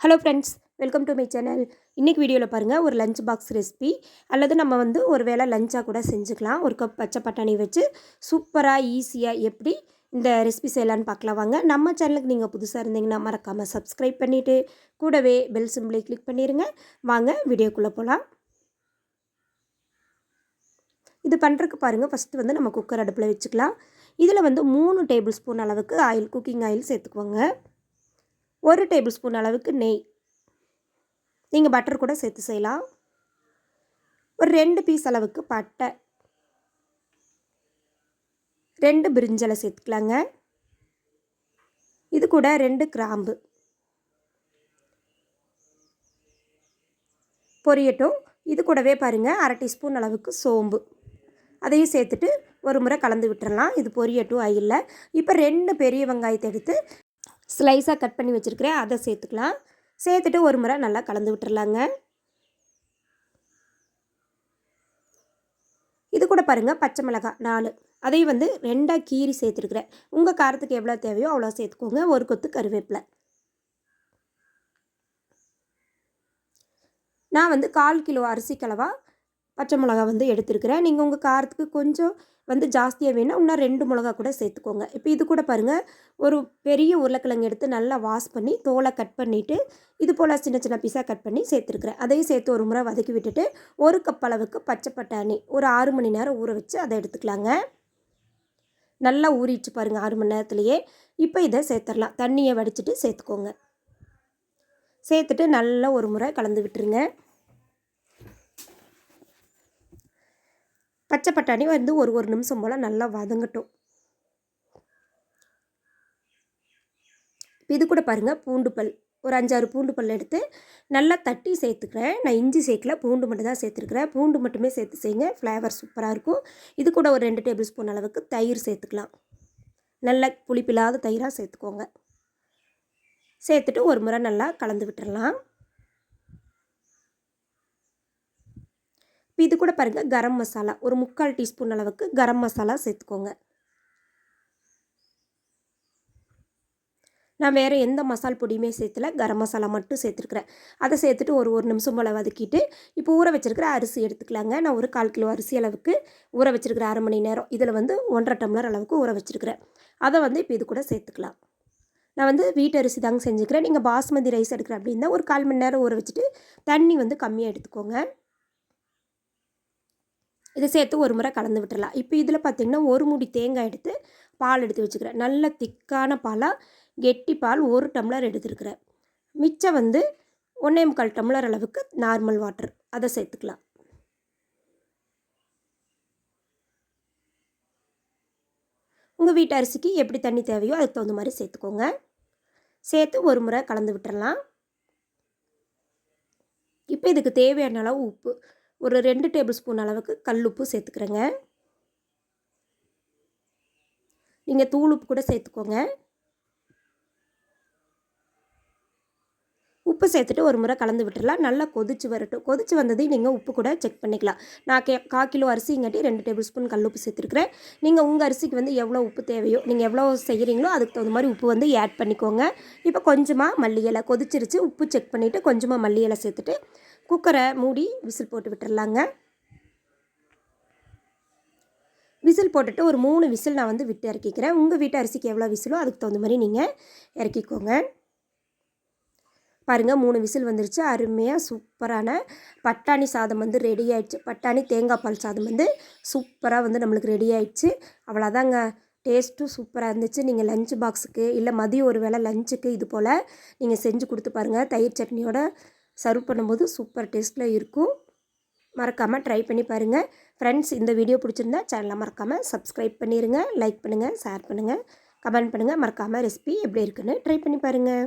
Hello friends welcome to my channel இன்றைக்கி வீடியோவில் பாருங்கள் ஒரு லஞ்ச் பாக்ஸ் ரெசிபி அல்லது நம்ம வந்து ஒரு வேளை லஞ்சாக கூட செஞ்சுக்கலாம். ஒரு கப் பச்சை பட்டாணி வச்சு சூப்பராக ஈஸியாக எப்படி இந்த ரெசிபி செய்யலான்னு பார்க்கலாம். வாங்க நம்ம சேனலுக்கு நீங்கள் புதுசாக இருந்தீங்கன்னா மறக்காமல் சப்ஸ்கிரைப் பண்ணிவிட்டு கூடவே பெல் சிம்பிளை கிளிக் பண்ணிடுங்க வாங்க வீடியோக்குள்ளே போகலாம் இது பண்ணுறதுக்கு பாருங்கள் ஃபஸ்ட்டு வந்து நம்ம குக்கர் அடுப்பில் வச்சுக்கலாம். இதில் வந்து மூணு டேபிள் ஸ்பூன் அளவுக்கு ஆயில் குக்கிங் ஆயில் சேர்த்துக்குவோங்க. ஒரு டேபிள் ஸ்பூன் அளவுக்கு நெய். நீங்கள் பட்டர் கூட சேர்த்து செய்யலாம். ஒரு ரெண்டு பீஸ் அளவுக்கு பட்டை. ரெண்டு பிரிஞ்சலை சேர்த்துக்கலாங்க. இது கூட ரெண்டு கிராம்பு. பொரியட்டும். இது கூடவே பாருங்கள் அரை டீஸ்பூன் அளவுக்கு சோம்பு. அதையும் சேர்த்துட்டு ஒரு முறை கலந்து விட்டுறலாம். இது பொரியட்டும் ஆயில்ல. இப்போ ரெண்டு பெரிய வெங்காயத்தை எடுத்து ஸ்லைஸாக கட் பண்ணி வச்சுருக்கிறேன். அதை சேர்த்துக்கலாம். சேர்த்துட்டு ஒரு முறை நல்லா கலந்து விட்டுறலாங்க. இது கூட பாருங்கள் பச்சை மிளகாய் நாலு. அதையும் வந்து ரெண்டாக கீறி சேர்த்துருக்குறேன். உங்கள் காரத்துக்கு எவ்வளோ தேவையோ அவ்வளோ சேர்த்துக்கோங்க. ஒரு கொத்து கருவேப்பிலை. நான் வந்து கால் கிலோ அரிசி கலவா பச்சை மிளகா வந்து எடுத்துருக்கிறேன். நீங்கள் உங்கள் காரத்துக்கு கொஞ்சம் வந்து ஜாஸ்தியாக வேணால் இன்னும் ரெண்டு மிளகா கூட சேர்த்துக்கோங்க. இப்போ இது கூட பாருங்கள் ஒரு பெரிய உருளைக்கிழங்கு எடுத்து நல்லா வாஷ் பண்ணி தோலை கட் பண்ணிவிட்டு இது போல் சின்ன சின்ன பீஸாக கட் பண்ணி சேர்த்துருக்குறேன். அதையும் சேர்த்து ஒரு முறை வதக்கி விட்டுட்டு ஒரு கப் அளவுக்கு பச்சை பட்டாணி ஒரு ஆறு மணி நேரம் ஊற வச்சு அதை எடுத்துக்கலாங்க. நல்லா ஊறிச்சு பாருங்கள் ஆறு மணி நேரத்துலையே. இப்போ இதை சேர்த்துடலாம். தண்ணியை வடிச்சிட்டு சேர்த்துக்கோங்க. சேர்த்துட்டு நல்லா ஒரு முறை கலந்து விட்டுருங்க. பச்சை பட்டாணி வந்து ஒரு ஒரு நிமிஷம் போல் நல்லா வதங்கட்டும். இது கூட பாருங்கள் பூண்டு பல். ஒரு அஞ்சாறு பூண்டு பல் எடுத்து நல்லா தட்டி சேர்த்துக்கிறேன். நான் இஞ்சி சேர்க்கல பூண்டு மட்டும் தான் சேர்த்துருக்குறேன். பூண்டு மட்டுமே சேர்த்து செய்யுங்க ஃப்ளேவர் சூப்பராக இருக்கும். இது கூட ஒரு ரெண்டு டேபிள் ஸ்பூன் அளவுக்கு தயிர் சேர்த்துக்கலாம். நல்ல புளிப்பில்லாத தயிராக சேர்த்துக்கோங்க. சேர்த்துட்டு ஒரு முறை நல்லா கலந்து விட்டுடலாம் இப்போ இது கூட பாருங்கள் கரம் மசாலா. ஒரு முக்கால் டீஸ்பூன் அளவுக்கு கரம் மசாலா சேர்த்துக்கோங்க. நான் வேறு எந்த மசால் பொடியுமே சேர்த்துல கரம் மசாலா மட்டும் சேர்த்துருக்குறேன். அதை சேர்த்துட்டு ஒரு ஒரு நிமிஷம் போல் வதக்கிட்டு இப்போ ஊற வச்சுருக்கிற அரிசி எடுத்துக்கலாங்க. நான் ஒரு கால் கிலோ அரிசி அளவுக்கு ஊற வச்சுருக்கிற அரை மணி நேரம் இதில் வந்து ஒன்றரை டம்ளர் அளவுக்கு ஊற வச்சுருக்கிறேன். அதை வந்து இப்போ இது கூட சேர்த்துக்கலாம். நான் வந்து வீட்டு அரிசி தாங்க செஞ்சுக்கிறேன். நீங்கள் பாஸ்மதி ரைஸ் எடுக்கிற அப்படின்னா ஒரு கால் மணி நேரம் ஊற வச்சுட்டு தண்ணி வந்து கம்மியாக எடுத்துக்கோங்க. இதை சேர்த்து ஒரு முறை கலந்து விட்டுடலாம் இப்போ இதில் பார்த்திங்கன்னா ஒரு முடி தேங்காய் எடுத்து பால் எடுத்து வச்சுக்கிறேன். நல்ல திக்கான பாலாக கெட்டி பால் ஒரு டம்ளர் எடுத்துருக்கிறேன். மிச்சம் வந்து ஒன்றே முக்கால் டம்ளர் அளவுக்கு நார்மல் வாட்டர். அதை சேர்த்துக்கலாம். உங்கள் வீட்டு அரிசிக்கு எப்படி தண்ணி தேவையோ அதுக்கு தகுந்த மாதிரி சேர்த்துக்கோங்க. சேர்த்து ஒரு முறை கலந்து விட்டுறலாம். இப்போ இதுக்கு தேவையான அளவு உப்பு. ஒரு ரெண்டு டேபிள் ஸ்பூன் அளவுக்கு கல் உப்பு சேர்த்துக்கிறேங்க. நீங்கள் தூள் உப்பு கூட சேர்த்துக்கோங்க. உப்பு சேர்த்துட்டு ஒரு முறை கலந்து விட்டுடலாம் நல்லா கொதிச்சு வரட்டும். கொதிச்சு வந்ததையும் நீங்கள் உப்பு கூட செக் பண்ணிக்கலாம். நான் கே கா கிலோ அரிசிங்காட்டி ரெண்டு டேபிள் ஸ்பூன் கல் உப்பு சேர்த்துருக்குறேன். நீங்கள் உங்கள் அரிசிக்கு வந்து எவ்வளோ உப்பு தேவையோ நீங்கள் எவ்வளோ செய்கிறீங்களோ அதுக்கு தகுந்த மாதிரி உப்பு வந்து ஆட் பண்ணிக்கோங்க. இப்போ கொஞ்சமாக மல்லி இலை கொதிச்சிருச்சு. உப்பு செக் பண்ணிவிட்டு கொஞ்சமாக மல்லி இலை சேர்த்துட்டு குக்கரை மூடி விசில் போட்டு விட்டுடலாங்க விசில் போட்டுட்டு ஒரு மூணு விசில் நான் வந்து விட்டு இறக்கிக்கிறேன். உங்கள் வீட்டு அரிசிக்கு எவ்வளோ விசிலோ அதுக்கு தகுந்த மாதிரி நீங்கள் இறக்கிக்கோங்க. பாருங்கள் மூணு விசில் வந்துருச்சு. அருமையாக சூப்பரான பட்டாணி சாதம் வந்து ரெடி ஆயிடுச்சு. பட்டாணி தேங்காய் பால் சாதம் வந்து சூப்பராக வந்து நம்மளுக்கு ரெடி ஆயிடுச்சு. அவ்வளோதாங்க டேஸ்ட்டும் சூப்பராக இருந்துச்சு. நீங்கள் லஞ்ச் பாக்ஸுக்கு இல்லை மதியம் ஒரு வேளை லஞ்சுக்கு இது போல் நீங்கள் செஞ்சு கொடுத்து பாருங்கள் தயிர் சட்னியோட சர்வ் பண்ணும்போது சூப்பர் டேஸ்ட்டில் இருக்கும். மறக்காமல் ட்ரை பண்ணி பாருங்கள் ஃப்ரெண்ட்ஸ் இந்த வீடியோ பிடிச்சிருந்தா சேனலை மறக்காமல் சப்ஸ்கிரைப் பண்ணிடுங்க லைக் பண்ணுங்கள் ஷேர் பண்ணுங்கள் கமெண்ட் பண்ணுங்கள் மறக்காமல் ரெசிபி எப்படி இருக்குன்னு ட்ரை பண்ணி பாருங்கள்